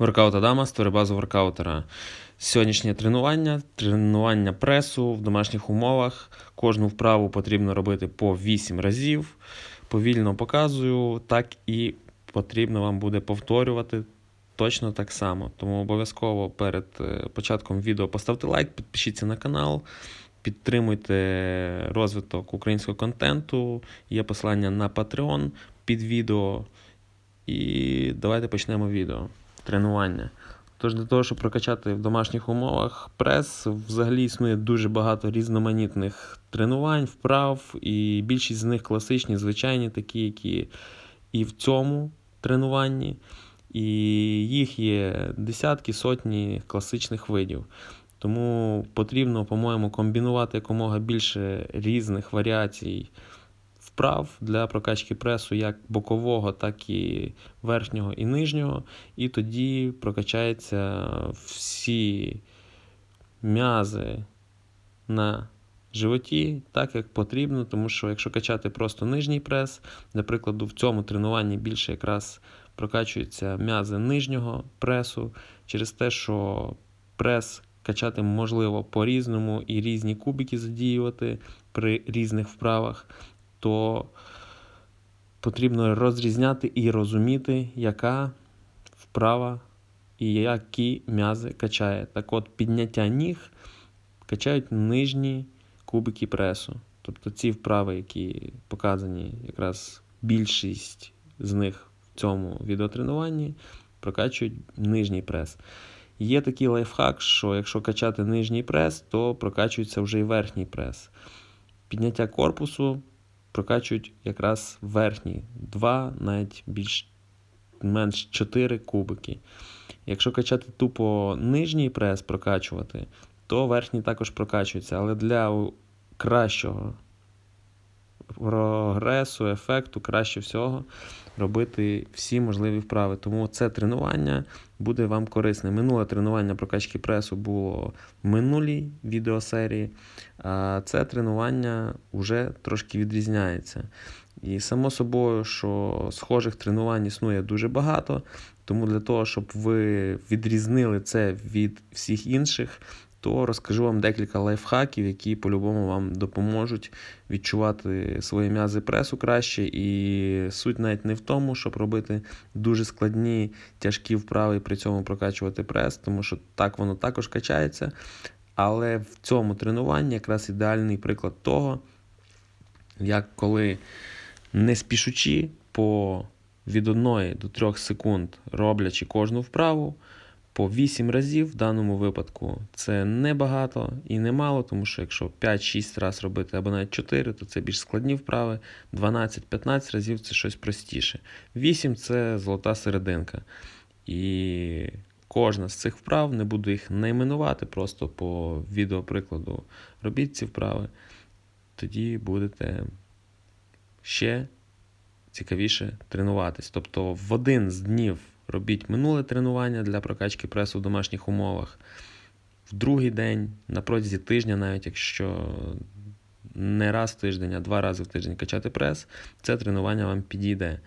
Воркаут Адама, створює базу воркаутера. Сьогоднішнє тренування, тренування пресу в домашніх умовах. Кожну вправу потрібно робити по 8 разів. Повільно показую, так і потрібно вам буде повторювати точно так само. Тому обов'язково перед е, початком відео поставте лайк, підпишіться на канал, підтримуйте розвиток українського контенту. Є посилання на Patreon під відео. І давайте почнемо відео. Тренування. Тож для того, щоб прокачати в домашніх умовах прес, взагалі існує дуже багато різноманітних тренувань, вправ, і більшість з них класичні, звичайні, такі, які і в цьому тренуванні, і їх є десятки, сотні класичних видів. Тому потрібно, по-моєму, комбінувати якомога більше різних варіацій вправ для прокачки пресу як бокового, так і верхнього і нижнього. І тоді прокачаються всі м'язи на животі так, як потрібно, тому що якщо качати просто нижній прес, для прикладу, в цьому тренуванні більше якраз прокачуються м'язи нижнього пресу через те, що прес качати можливо по-різному і різні кубики задіювати при різних вправах то потрібно розрізняти і розуміти, яка вправа і які м'язи качає. Так от, підняття ніг качають нижні кубики пресу. Тобто ці вправи, які показані, якраз більшість з них в цьому відеотренуванні, прокачують нижній прес. Є такий лайфхак, що якщо качати нижній прес, то прокачується вже і верхній прес. Підняття корпусу прокачують якраз верхні 2, навіть більш менш 4 кубики. Якщо качати тупо нижній прес прокачувати, то верхній також прокачується. Але для кращого прогресу, ефекту, краще всього робити всі можливі вправи. Тому це тренування буде вам корисне. Минуле тренування прокачки пресу було в минулій відеосерії, а це тренування вже трошки відрізняється. І само собою, що схожих тренувань існує дуже багато. Тому для того, щоб ви відрізнили це від всіх інших, то розкажу вам декілька лайфхаків, які по-любому вам допоможуть відчувати свої м'язи пресу краще. І суть навіть не в тому, щоб робити дуже складні тяжкі вправи і при цьому прокачувати прес, тому що так воно також качається. Але в цьому тренуванні якраз ідеальний приклад того, як коли не спішучи по від 1 до 3 секунд роблячи кожну вправу по 8 разів в даному випадку це небагато і немало, тому що якщо 5-6 разів робити або навіть 4, то це більш складні вправи. 12-15 разів це щось простіше. 8 це золота серединка. І кожна з цих вправ, не буду їх найменувати, просто по відеоприкладу робіть ці вправи, тоді будете ще цікавіше тренуватись. Тобто в один з днів робіть минуле тренування для прокачки пресу в домашніх умовах. В другий день, на протязі тижня, навіть якщо не раз в тиждень, а два рази в тиждень качати прес, це тренування вам підійде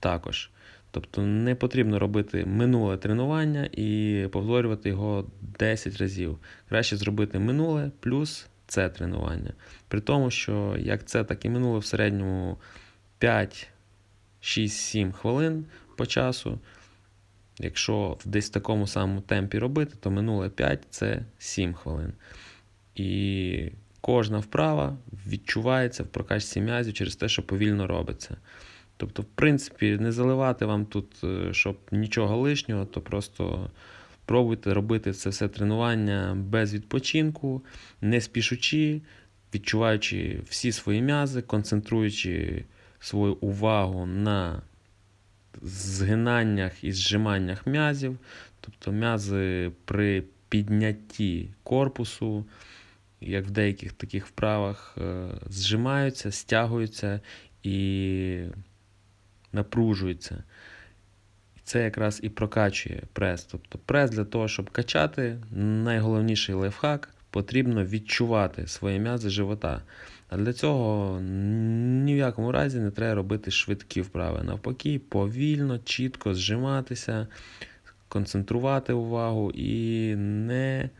також. Тобто не потрібно робити минуле тренування і повторювати його 10 разів. Краще зробити минуле плюс це тренування. При тому, що як це, так і минуле в середньому 5, 6, 7 хвилин по часу. Якщо в десь такому самому темпі робити, то минуле 5 це 7 хвилин. І кожна вправа відчувається в прокачці м'язів через те, що повільно робиться. Тобто, в принципі, не заливати вам тут, е, щоб нічого лишнього, то просто пробуйте робити це все тренування без відпочинку, не спішучи, відчуваючи всі свої м'язи, концентруючи свою увагу на згинаннях і зжиманнях м'язів, тобто м'язи при піднятті корпусу, як в деяких таких вправах, е, зжимаються, стягуються і напружуються. Це якраз і прокачує прес. Тобто прес для того, щоб качати, найголовніший лайфхак потрібно відчувати свої м'язи живота. Для цього ні в якому разі не треба робити швидкі вправи. Навпаки, повільно, чітко зжиматися, концентрувати увагу і не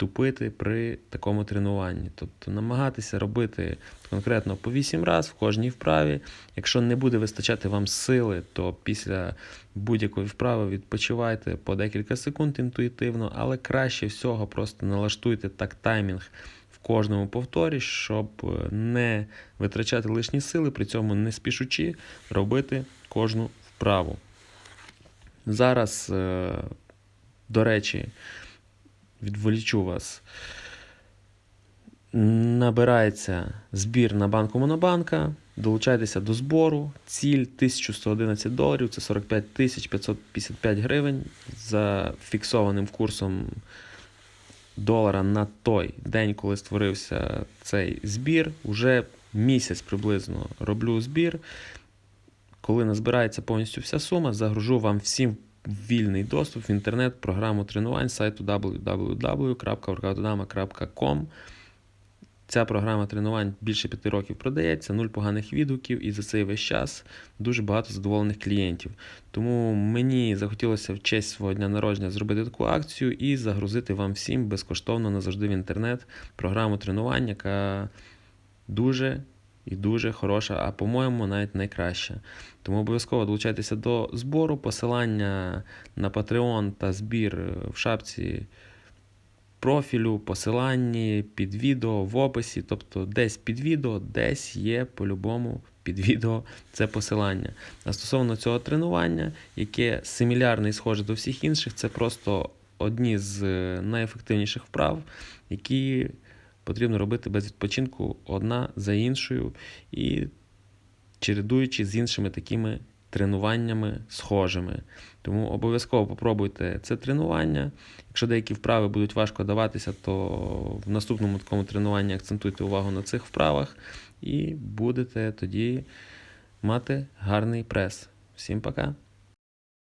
тупити при такому тренуванні. Тобто намагатися робити конкретно по 8 разів в кожній вправі. Якщо не буде вистачати вам сили, то після будь-якої вправи відпочивайте по декілька секунд інтуїтивно, але краще всього просто налаштуйте так таймінг кожному повторі, щоб е, не витрачати лишні сили, при цьому не спішучи робити кожну вправу. Зараз, е, до речі, відволічу вас. Набирається збір на банку Монобанка. Долучайтеся до збору. Ціль 1111 доларів, це 45 555 гривень за фіксованим курсом долара на той день, коли створився цей збір. Уже місяць приблизно роблю збір. Коли назбирається повністю вся сума, загружу вам всім вільний доступ в інтернет програму тренувань сайту www.workoutodama.com. Ця програма тренувань більше п'яти років продається, нуль поганих відгуків, і за цей весь час дуже багато задоволених клієнтів. Тому мені захотілося в честь свого дня народження зробити таку акцію і загрузити вам всім безкоштовно назавжди в інтернет програму тренувань, яка дуже і дуже хороша, а по-моєму, навіть найкраща. Тому обов'язково долучайтеся до збору. Посилання на Patreon та збір в шапці профілю, посиланні під відео в описі. Тобто десь під відео, десь є по-любому під відео це посилання. А стосовно цього тренування, яке симілярне і схоже до всіх інших, це просто одні з е, найефективніших вправ, які потрібно робити без відпочинку одна за іншою і чередуючи з іншими такими тренуваннями схожими. Тому обов'язково попробуйте це тренування. Якщо деякі вправи будуть важко даватися, то в наступному такому тренуванні акцентуйте увагу на цих вправах і будете тоді мати гарний прес. Всім пока!